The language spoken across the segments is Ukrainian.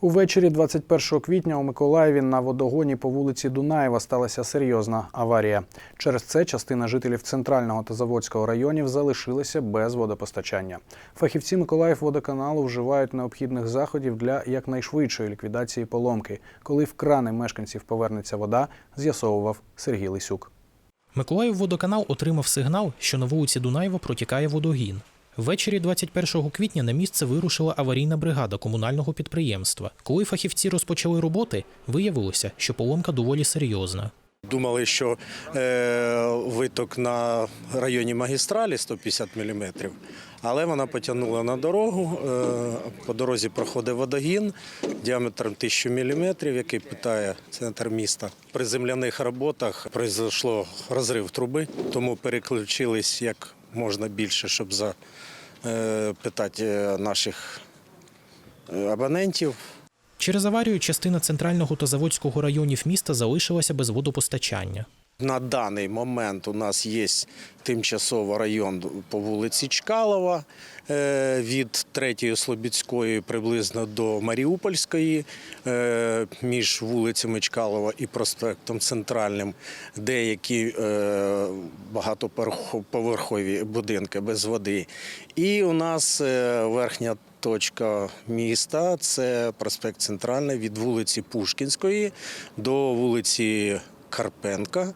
Увечері 21 квітня у Миколаєві на водогоні по вулиці Дунаєва сталася серйозна аварія. Через це частина жителів центрального та заводського районів залишилися без водопостачання. Фахівці Миколаївводоканалу вживають необхідних заходів для якнайшвидшої ліквідації поломки. Коли в крани мешканців повернеться вода, з'ясовував Сергій Лисюк. Миколаївводоканал отримав сигнал, що на вулиці Дунаєва протікає водогін. Ввечері 21 квітня на місце вирушила аварійна бригада комунального підприємства. Коли фахівці розпочали роботи, виявилося, що поломка доволі серйозна. Думали, що е, виток на районі магістралі 150 мм, але вона потягнула на дорогу. Е, по дорозі проходить водогін діаметром 1000 мм, який питає центр міста. При земляних роботах пройшло розрив труби, тому переключились як можна більше, щоб запитати наших е, абонентів. Через аварію частина центрального та заводського районів міста залишилася без водопостачання. На даний момент у нас є тимчасово район по вулиці Чкалова е, від 3 Слобідської приблизно до Маріупольської, е, між вулицями Чкалова і проспектом Центральним, деякі е, багатоповерхові будинки без води. І у нас верхня точка міста це проспект Центральний від вулиці Пушкінської до вулиці Карпенка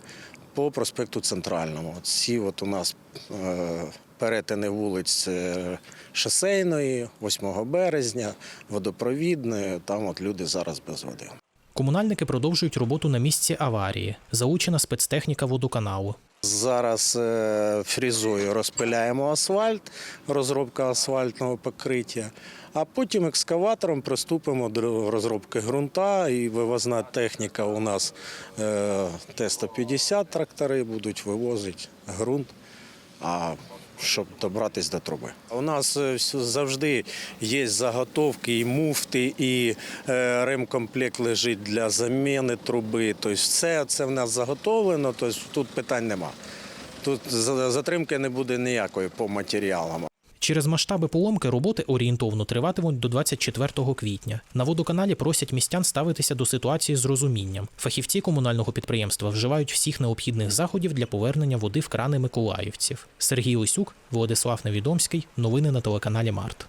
по проспекту Центральному. Ці от у нас е, перетини вулиць е, Шосейної, 8 березня, водопровідної. Там от люди зараз без води. Комунальники продовжують роботу на місці аварії. Залучена спецтехніка водоканалу. Зараз е, фрізою розпиляємо асфальт, розробка асфальтного покриття, а потім екскаватором приступимо до розробки ґрунта і вивозна техніка у нас е, Т-150 трактори будуть вивозити ґрунт. А щоб добратися до труби. У нас е, завжди є заготовки і муфти, і е, ремкомплект лежить для заміни труби. Тобто все це в нас заготовлено, тобто тут питань нема. Тут за- затримки не буде ніякої по матеріалам. Через масштаби поломки роботи орієнтовно триватимуть до 24 квітня. На водоканалі просять містян ставитися до ситуації з розумінням. Фахівці комунального підприємства вживають всіх необхідних заходів для повернення води в крани миколаївців. Сергій Лисюк, Владислав Невідомський. Новини на телеканалі Март.